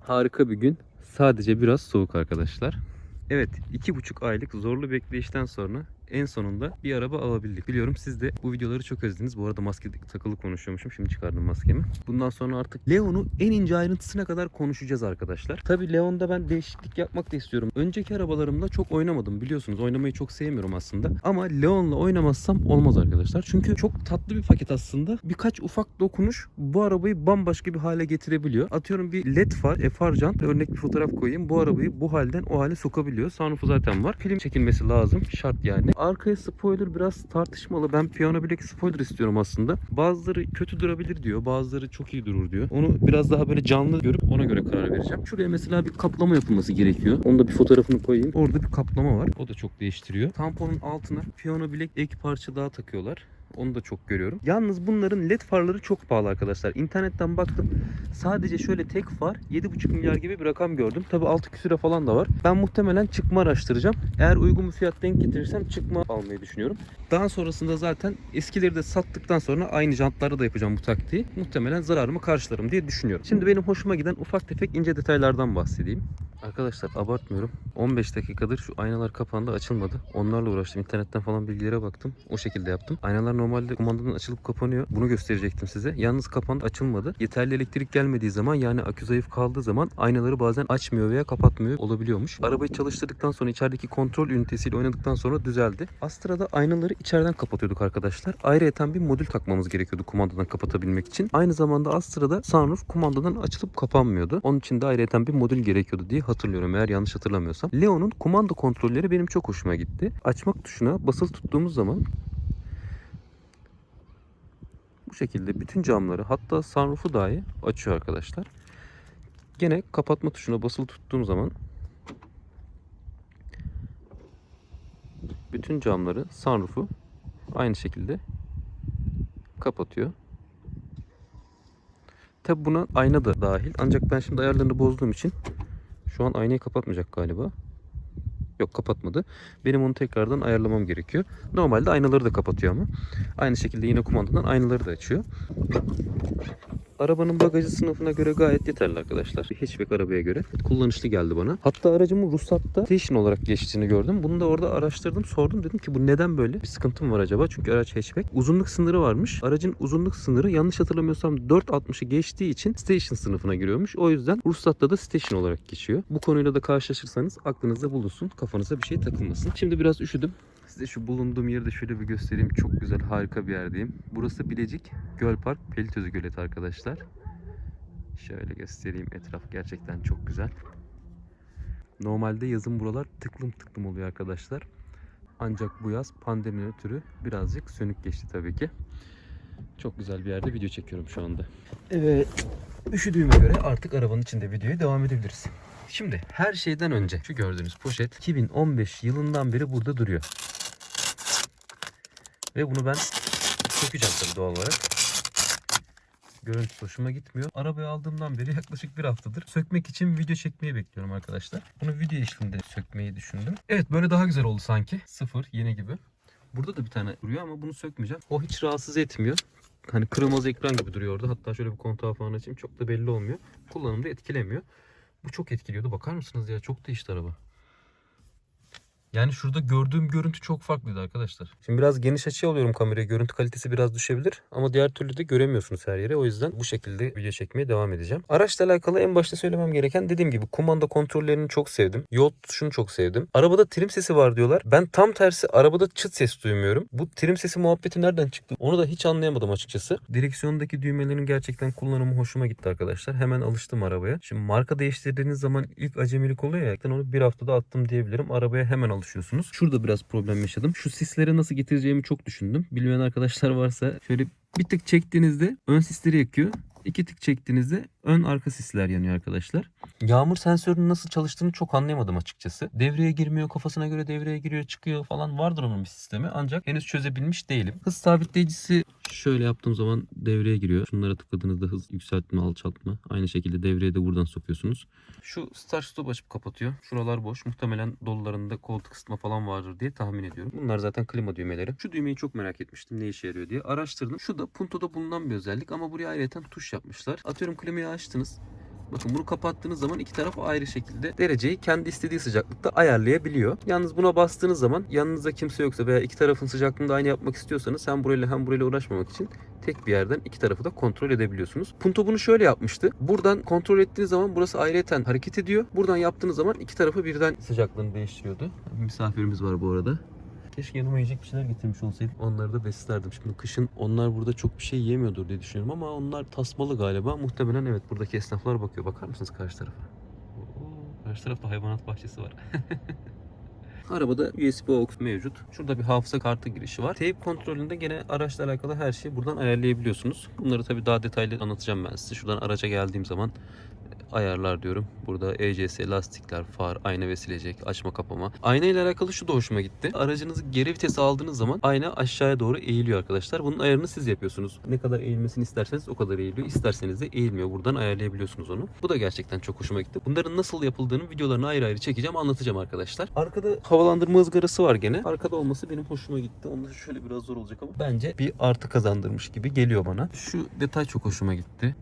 Harika bir gün. Sadece biraz soğuk arkadaşlar. Evet, iki buçuk aylık zorlu bekleyişten sonra en sonunda bir araba alabildik. Biliyorum siz de bu videoları çok özlediniz. Bu arada maske takılı konuşuyormuşum. Şimdi çıkardım maskemi. Bundan sonra artık Leon'u en ince ayrıntısına kadar konuşacağız arkadaşlar. Tabi Leon'da ben değişiklik yapmak da istiyorum. Önceki arabalarımda çok oynamadım biliyorsunuz. Oynamayı çok sevmiyorum aslında. Ama Leon'la oynamazsam olmaz arkadaşlar. Çünkü çok tatlı bir paket aslında. Birkaç ufak dokunuş bu arabayı bambaşka bir hale getirebiliyor. Atıyorum bir led far, FR jant örnek bir fotoğraf koyayım. Bu arabayı bu halden o hale sokabiliyor. Sunroof'u zaten var. Film çekilmesi lazım. Şart yani. Arkaya spoiler biraz tartışmalı. Ben piyano bilek spoiler istiyorum aslında. Bazıları kötü durabilir diyor. Bazıları çok iyi durur diyor. Onu biraz daha böyle canlı görüp ona göre karar vereceğim. Şuraya mesela bir kaplama yapılması gerekiyor. Onu da bir fotoğrafını koyayım. Orada bir kaplama var. O da çok değiştiriyor. Tamponun altına piyano bilek ek parça daha takıyorlar. Onu da çok görüyorum. Yalnız bunların led farları çok pahalı arkadaşlar. İnternetten baktım. Sadece şöyle tek far 7,5 milyar gibi bir rakam gördüm. Tabi 6 küsüre falan da var. Ben muhtemelen çıkma araştıracağım. Eğer uygun bir fiyat denk getirirsem çıkma almayı düşünüyorum. Daha sonrasında zaten eskileri de sattıktan sonra aynı jantlarda da yapacağım bu taktiği. Muhtemelen zararımı karşılarım diye düşünüyorum. Şimdi benim hoşuma giden ufak tefek ince detaylardan bahsedeyim. Arkadaşlar abartmıyorum. 15 dakikadır şu aynalar kapandı açılmadı. Onlarla uğraştım. İnternetten falan bilgilere baktım. O şekilde yaptım. Aynalar normalde kumandadan açılıp kapanıyor. Bunu gösterecektim size. Yalnız kapandı açılmadı. Yeterli elektrik gelmediği zaman yani akü zayıf kaldığı zaman aynaları bazen açmıyor veya kapatmıyor olabiliyormuş. Arabayı çalıştırdıktan sonra içerideki kontrol ünitesiyle oynadıktan sonra düzeldi. Astra'da aynaları içeriden kapatıyorduk arkadaşlar. Ayrıyeten bir modül takmamız gerekiyordu kumandadan kapatabilmek için. Aynı zamanda Astra'da sunroof kumandadan açılıp kapanmıyordu. Onun için de ayrıyeten bir modül gerekiyordu diye hatırlıyorum eğer yanlış hatırlamıyorsam. Leon'un kumanda kontrolleri benim çok hoşuma gitti. Açmak tuşuna basılı tuttuğumuz zaman bu şekilde bütün camları hatta sunroof'u dahi açıyor arkadaşlar. Gene kapatma tuşuna basılı tuttuğum zaman bütün camları sunroof'u aynı şekilde kapatıyor. Tabi buna ayna da dahil. Ancak ben şimdi ayarlarını bozduğum için şu an aynayı kapatmayacak galiba. Yok kapatmadı. Benim onu tekrardan ayarlamam gerekiyor. Normalde aynaları da kapatıyor ama. Aynı şekilde yine kumandadan aynaları da açıyor. Arabanın bagajı sınıfına göre gayet yeterli arkadaşlar. Hatchback arabaya göre. Kullanışlı geldi bana. Hatta aracımın ruhsatta station olarak geçtiğini gördüm. Bunu da orada araştırdım, sordum. Dedim ki bu neden böyle? Bir sıkıntım var acaba? Çünkü araç hatchback. Uzunluk sınırı varmış. Aracın uzunluk sınırı yanlış hatırlamıyorsam 4.60'ı geçtiği için station sınıfına giriyormuş. O yüzden ruhsatta da station olarak geçiyor. Bu konuyla da karşılaşırsanız aklınızda bulunsun. Kafanıza bir şey takılmasın. Şimdi biraz üşüdüm. Size şu bulunduğum yeri de şöyle bir göstereyim. Çok güzel, harika bir yerdeyim. Burası Bilecik Göl Park Pelitözü Göleti arkadaşlar. Şöyle göstereyim. Etraf gerçekten çok güzel. Normalde yazın buralar tıklım tıklım oluyor arkadaşlar. Ancak bu yaz pandemiden ötürü birazcık sönük geçti tabii ki. Çok güzel bir yerde video çekiyorum şu anda. Evet. Üşüdüğüme göre artık arabanın içinde videoya devam edebiliriz. Şimdi her şeyden önce şu gördüğünüz poşet 2015 yılından beri burada duruyor. Ve bunu ben sökeceğim tabii doğal olarak. Görüntüsü hoşuma gitmiyor. Arabayı aldığımdan beri yaklaşık bir haftadır sökmek için video çekmeyi bekliyorum arkadaşlar. Bunu video eşliğinde sökmeyi düşündüm. Evet böyle daha güzel oldu sanki. Sıfır yeni gibi. Burada da bir tane duruyor ama bunu sökmeyeceğim. O hiç rahatsız etmiyor. Hani kırmızı ekran gibi duruyor orada. Hatta şöyle bir kontağı falan açayım. Çok da belli olmuyor. Kullanımda etkilemiyor. Bu çok etkiliyordu. Bakar mısınız ya? Çok değişti araba. Yani şurada gördüğüm görüntü çok farklıydı arkadaşlar. Şimdi biraz geniş açıya alıyorum kamerayı. Görüntü kalitesi biraz düşebilir. Ama diğer türlü de göremiyorsunuz her yere. O yüzden bu şekilde video çekmeye devam edeceğim. Araçla alakalı en başta söylemem gereken dediğim gibi kumanda kontrollerini çok sevdim. Yol tutuşunu çok sevdim. Arabada trim sesi var diyorlar. Ben tam tersi arabada çıt ses duymuyorum. Bu trim sesi muhabbeti nereden çıktı? Onu da hiç anlayamadım açıkçası. Direksiyondaki düğmelerin gerçekten kullanımı hoşuma gitti arkadaşlar. Hemen alıştım arabaya. Şimdi marka değiştirdiğiniz zaman ilk acemilik oluyor ya. Onu bir haftada attım diyebilirim. Arabaya hemen alışıyorsunuz. Şurada biraz problem yaşadım. Şu sisleri nasıl getireceğimi çok düşündüm. Bilmeyen arkadaşlar varsa şöyle bir tık çektiğinizde ön sisleri yakıyor. İki tık çektiğinizde ön arka sisler yanıyor arkadaşlar. Yağmur sensörünün nasıl çalıştığını çok anlayamadım açıkçası. Devreye girmiyor, kafasına göre devreye giriyor, çıkıyor falan vardır onun bir sistemi. Ancak henüz çözebilmiş değilim. Hız sabitleyicisi Şöyle yaptığım zaman devreye giriyor. Şunlara tıkladığınızda hız yükseltme, alçaltma. Aynı şekilde devreye de buradan sokuyorsunuz. Şu start stop açıp kapatıyor. Şuralar boş. Muhtemelen dolularında koltuk ısıtma falan vardır diye tahmin ediyorum. Bunlar zaten klima düğmeleri. Şu düğmeyi çok merak etmiştim ne işe yarıyor diye. Araştırdım. Şu da Punto'da bulunan bir özellik ama buraya ayrıca tuş yapmışlar. Atıyorum klimayı açtınız. Bakın bunu kapattığınız zaman iki taraf ayrı şekilde dereceyi kendi istediği sıcaklıkta ayarlayabiliyor. Yalnız buna bastığınız zaman yanınızda kimse yoksa veya iki tarafın sıcaklığını da aynı yapmak istiyorsanız hem burayla hem burayla uğraşmamak için tek bir yerden iki tarafı da kontrol edebiliyorsunuz. Punto bunu şöyle yapmıştı. Buradan kontrol ettiğiniz zaman burası ayrıyeten hareket ediyor. Buradan yaptığınız zaman iki tarafı birden sıcaklığını değiştiriyordu. Misafirimiz var bu arada. Keşke yanıma yiyecek bir şeyler getirmiş olsaydım. Onları da beslerdim. Şimdi kışın onlar burada çok bir şey yemiyordur diye düşünüyorum ama onlar tasmalı galiba. Muhtemelen evet buradaki esnaflar bakıyor. Bakar mısınız karşı tarafa? Karşı tarafta hayvanat bahçesi var. Arabada USB aux mevcut. Şurada bir hafıza kartı girişi var. Teyip kontrolünde gene araçla alakalı her şeyi buradan ayarlayabiliyorsunuz. Bunları tabii daha detaylı anlatacağım ben size. Şuradan araca geldiğim zaman ayarlar diyorum. Burada ECS, lastikler, far, ayna ve silecek, açma kapama. Ayna ile alakalı şu da hoşuma gitti. Aracınızı geri vitese aldığınız zaman ayna aşağıya doğru eğiliyor arkadaşlar. Bunun ayarını siz yapıyorsunuz. Ne kadar eğilmesini isterseniz o kadar eğiliyor. İsterseniz de eğilmiyor. Buradan ayarlayabiliyorsunuz onu. Bu da gerçekten çok hoşuma gitti. Bunların nasıl yapıldığını videolarını ayrı ayrı çekeceğim, anlatacağım arkadaşlar. Arkada havalandırma ızgarası var gene. Arkada olması benim hoşuma gitti. Onda şöyle biraz zor olacak ama bence bir artı kazandırmış gibi geliyor bana. Şu detay çok hoşuma gitti.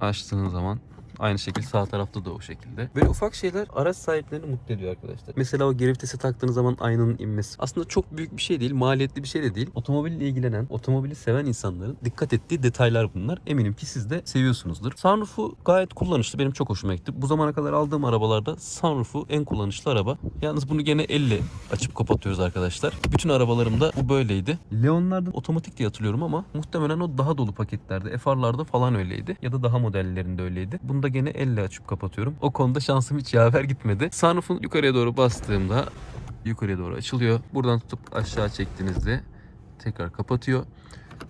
Açtığınız zaman Aynı şekilde sağ tarafta da o şekilde. Böyle ufak şeyler araç sahiplerini mutlu ediyor arkadaşlar. Mesela o geri vitese taktığınız zaman aynanın inmesi. Aslında çok büyük bir şey değil, maliyetli bir şey de değil. Otomobille ilgilenen, otomobili seven insanların dikkat ettiği detaylar bunlar. Eminim ki siz de seviyorsunuzdur. Sunroof'u gayet kullanışlı. Benim çok hoşuma gitti. Bu zamana kadar aldığım arabalarda sunroof'u en kullanışlı araba. Yalnız bunu gene elle açıp kapatıyoruz arkadaşlar. Bütün arabalarımda bu böyleydi. Leon'larda otomatik diye hatırlıyorum ama muhtemelen o daha dolu paketlerde, FR'larda falan öyleydi. Ya da daha modellerinde öyleydi. Bunda gene elle açıp kapatıyorum. O konuda şansım hiç yaver gitmedi. Sunroof'un yukarıya doğru bastığımda yukarıya doğru açılıyor. Buradan tutup aşağı çektiğinizde tekrar kapatıyor.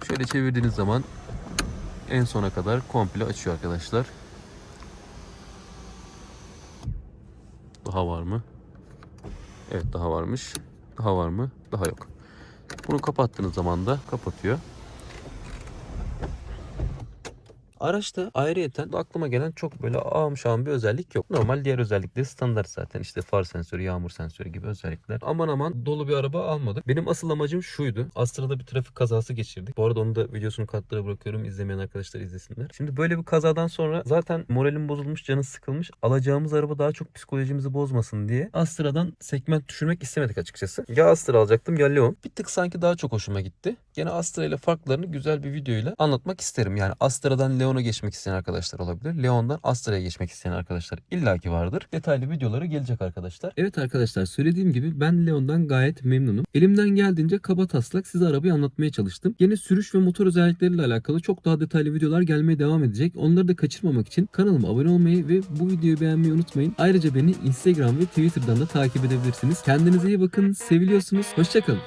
Şöyle çevirdiğiniz zaman en sona kadar komple açıyor arkadaşlar. Daha var mı? Evet daha varmış. Daha var mı? Daha yok. Bunu kapattığınız zaman da kapatıyor. Araçta ayrıyeten aklıma gelen çok böyle ağım şağım bir özellik yok. Normal diğer özellikleri standart zaten. İşte far sensörü, yağmur sensörü gibi özellikler. Aman aman dolu bir araba almadık. Benim asıl amacım şuydu. Astra'da bir trafik kazası geçirdik. Bu arada onu da videosunu katlara bırakıyorum. İzlemeyen arkadaşlar izlesinler. Şimdi böyle bir kazadan sonra zaten moralim bozulmuş, canı sıkılmış. Alacağımız araba daha çok psikolojimizi bozmasın diye Astra'dan segment düşürmek istemedik açıkçası. Ya Astra alacaktım ya Leon. Bir tık sanki daha çok hoşuma gitti. Gene Astra ile farklarını güzel bir videoyla anlatmak isterim. Yani Astra'dan Leon'a geçmek isteyen arkadaşlar olabilir. Leon'dan Astra'ya geçmek isteyen arkadaşlar illaki vardır. Detaylı videoları gelecek arkadaşlar. Evet arkadaşlar söylediğim gibi ben Leon'dan gayet memnunum. Elimden geldiğince kaba taslak size arabayı anlatmaya çalıştım. Yine sürüş ve motor özellikleriyle alakalı çok daha detaylı videolar gelmeye devam edecek. Onları da kaçırmamak için kanalıma abone olmayı ve bu videoyu beğenmeyi unutmayın. Ayrıca beni Instagram ve Twitter'dan da takip edebilirsiniz. Kendinize iyi bakın. Seviliyorsunuz. Hoşçakalın.